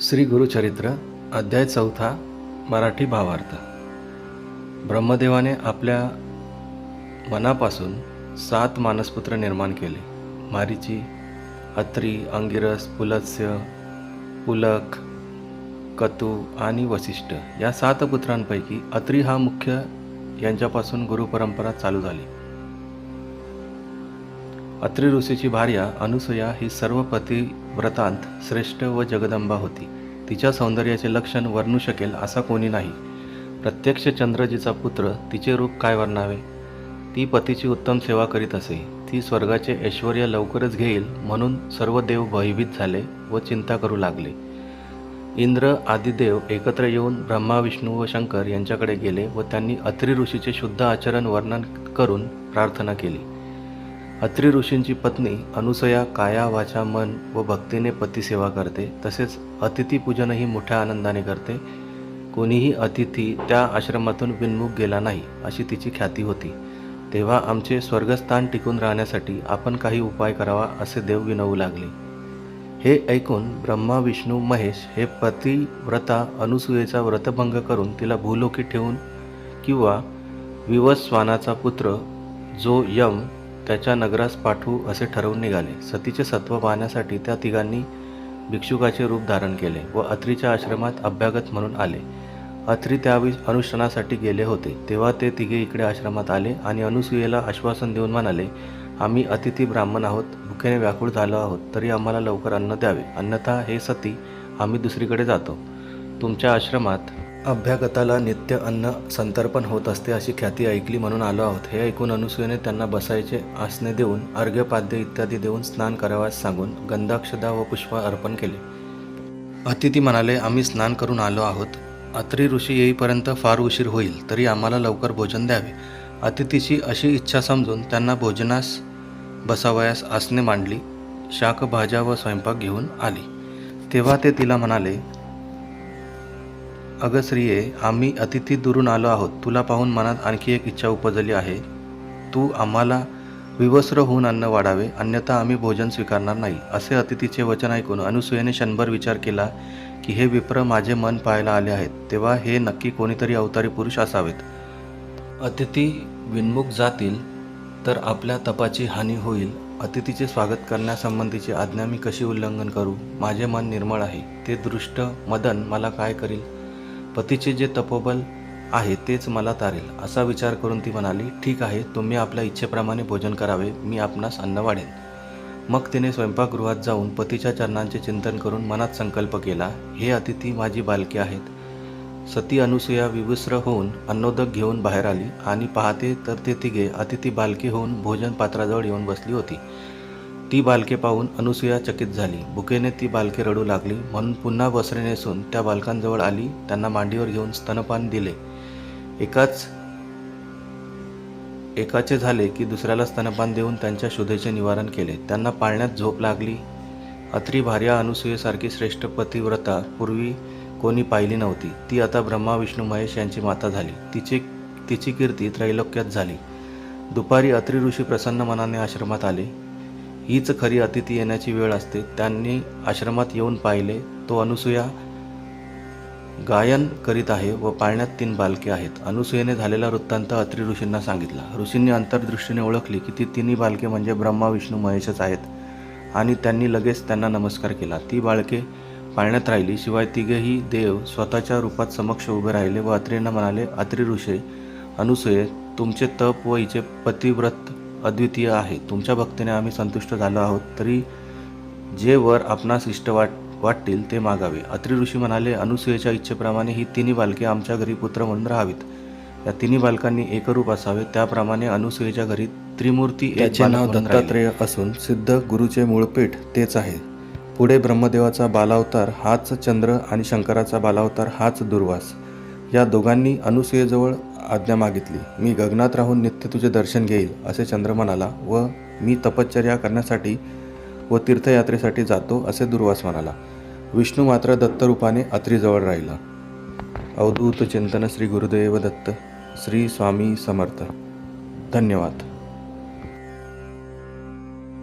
श्री गुरुचरित्र अध्याय चौथा मराठी भावार्थ. ब्रह्मदेवाने आपल्या मनापासून सात मानसपुत्र निर्माण केले. मारीची अत्री अंगिरस पुलत्स्य पुलक कतू आणि वसिष्ठ या सात पुत्रांपैकी अत्री हा मुख्य यांच्यापासून गुरुपरंपरा चालू झाली. अत्रि ऋषीची भार्या अनुसया ही सर्व पतिव्रतांत श्रेष्ठ व जगदंबा होती. तिच्या सौंदर्याचे लक्षण वर्णू शकेल असा कोणी नाही. प्रत्यक्ष चंद्रजीचा पुत्र तिचे रूप काय वर्णावे? ती पतीची उत्तम सेवा करीत असे. ती स्वर्गाचे ऐश्वर लवकरच घेईल म्हणून सर्व देव भयभीत झाले व चिंता करू लागले. इंद्र आदिदेव एकत्र येऊन ब्रह्मा विष्णू व शंकर यांच्याकडे गेले व त्यांनी अत्रि ऋषीचे शुद्ध आचरण वर्णन करून प्रार्थना केली. अत्रि ऋषींची पत्नी अनुसया काया वाचा मन व भक्तीने पतिसेवा करते. तसेच अतिथीपूजनही मोठ्या आनंदाने करते. कोणीही अतिथी त्या आश्रमातून विनमुख गेला नाही अशी तिची ख्याती होती. तेव्हा आमचे स्वर्गस्थान टिकून राहण्यासाठी आपण काही उपाय करावा असे देव विनवू लागले. हे ऐकून ब्रह्मा विष्णू महेश हे पतिव्रता अनुसूयेचा व्रतभंग करून तिला भूलोकी ठेवून किंवा विवस्वानाचा पुत्र जो यम त्याच्या नगरास पाठवू असे ठरवून निघाले. सतीचे सत्व पाहण्यासाठी त्या तिघांनी भिक्षुकाचे रूप धारण केले व अत्रीच्या आश्रमात अभ्यागत म्हणून आले. अत्री त्यावेळी अनुष्ठानासाठी गेले होते. तेव्हा ते तिघे इकडे आश्रमात आले आणि अनुसूयेला आश्वासन देऊन म्हणाले आम्ही अतिथी ब्राह्मण आहोत. भुकेने व्याकुळ झालो आहोत. तरी आम्हाला लवकर अन्न द्यावे. अन्यथा हे सती आम्ही दुसरीकडे जातो. तुमच्या आश्रमात अभ्यागताला नित्य अन्न संतर्पण होत असते अशी ख्याती ऐकली म्हणून आलो आहोत. हे ऐकून अनुसूयेने त्यांना बसायचे आसने देऊन अर्घ्यपाद्य इत्यादी देऊन स्नान करावयास सांगून गंधाक्षदा व पुष्प अर्पण केले. अतिथी म्हणाले आम्ही स्नान करून आलो आहोत. अत्री ऋषी येईपर्यंत फार उशीर होईल तरी आम्हाला लवकर भोजन द्यावे. अतिथीची अशी इच्छा समजून त्यांना भोजनास बसावयास आसने मांडली शाकभाज्या व स्वयंपाक घेऊन आली. तेव्हा ते तिला म्हणाले अगं श्रीये आम्ही अतिथी दुरून आलो आहोत. तुला पाहून मनात आणखी एक इच्छा उपजली आहे. तू आम्हाला विवस्त्र होऊन अन्न वाढावे अन्यथा आम्ही भोजन स्वीकारणार नाही. असे अतिथीचे वचन ऐकून अनुसूयेने क्षणभर विचार केला की हे विप्र माझे मन पाहायला आले आहेत. तेव्हा हे नक्की कोणीतरी अवतारी पुरुष असावेत. अतिथी विन्मुख जातील तर आपल्या तपाची हानी होईल. अतिथीचे स्वागत करण्यासंबंधीची आज्ञा मी कशी उल्लंघन करू? माझे मन निर्मळ आहे. ते दृष्ट मदन मला काय करील? पतीचे जे तपोबल आहे तेच मला तारेल असा विचार करून ती म्हणाली ठीक आहे तुम्ही आपल्या इच्छेप्रमाणे भोजन करावे मी आपणास अन्न वाढेन. मग तिने स्वयंपाकगृहात जाऊन पतीच्या चरणांचे चिंतन करून मनात संकल्प केला हे अतिथी माझी बालकी आहेत. सती अनुसूया विवस्त्र होऊन अन्नोदक घेऊन बाहेर आली आणि पाहते तर ते तिघे अतिथी बालकी होऊन भोजन पात्राजवळ येऊन बसली होती. ती बालके पाहून अनुसूया चकित झाली. भुकेने ती बालके रडू लागली. म्हणून पुन्हा वस्त्रे नेसून त्या बालकांजवळ आली. त्यांना मांडीवर घेऊन स्तनपान दिले. एकाच एकाचे झाले की दुसऱ्याला स्तनपान देऊन त्यांच्या शोधेचे निवारण केले. त्यांना पाळण्यात झोप लागली. अत्री भार्या अनुसूयेसारखी श्रेष्ठ पतिव्रता पूर्वी कोणी पाहिली नव्हती. ती आता ब्रह्मा विष्णू महेश यांची माता झाली. तिची तिची कीर्ती त्रैलोक्यात झाली. दुपारी अत्री ऋषी प्रसन्न मनाने आश्रमात आले. हीच खरी अतिथी येण्याची वेळ असते. त्यांनी आश्रमात येऊन पाहिले. तो अनुसूया गायन करीत आहे व पाळण्यात तीन बालके आहेत. अनुसूयेने झालेला वृत्तांत अत्री ऋषींना सांगितला. ऋषींनी अंतर्दृष्टीने ओळखली की ती तिन्ही बालके म्हणजे ब्रह्मा विष्णू महेशच आहेत आणि त्यांनी लगेच त्यांना नमस्कार केला. ती बाळके पाळण्यात राहिली. शिवाय तिघेही देव स्वतःच्या रूपात समक्ष उभे राहिले व अत्रींना म्हणाले अत्री ऋषे अनुसूये तुमचे तप व हिचे पतिव्रत अद्वितीय आहे. तुमच्या भक्तीने आम्ही संतुष्ट झालो आहोत तरी जे वर आपणास इष्ट वाट वाटतील ते मागावे. अत्रि ऋषी म्हणाले अनुसूयेच्या इच्छेप्रमाणे ही तिन्ही बालके आमच्या घरी पुत्र म्हणून राहावीत या तिन्ही बालकांनी एकरूप असावे. त्याप्रमाणे अनुसूयेच्या घरी त्रिमूर्ती बालक नाव. दत्तात्रेय असून सिद्ध गुरुचे मूळपीठ तेच आहे. पुढे ब्रह्मदेवाचा बालावतार हाच चंद्र आणि शंकराचा बालावतार हाच दुर्वास. या दोघांनी अनुसूयेजवळ आज्ञा मागितली. मी गगनात राहून नित्य तुझे दर्शन घेईल असे चंद्र म्हणाला व मी तपश्चर्या करण्यासाठी व तीर्थयात्रेसाठी जातो असे दुर्वास म्हणाला. विष्णू मात्र दत्तरूपाने अत्रीजवळ राहिला. अवधूत चिंतन श्री गुरुदेव दत्त श्री स्वामी समर्थ. धन्यवाद.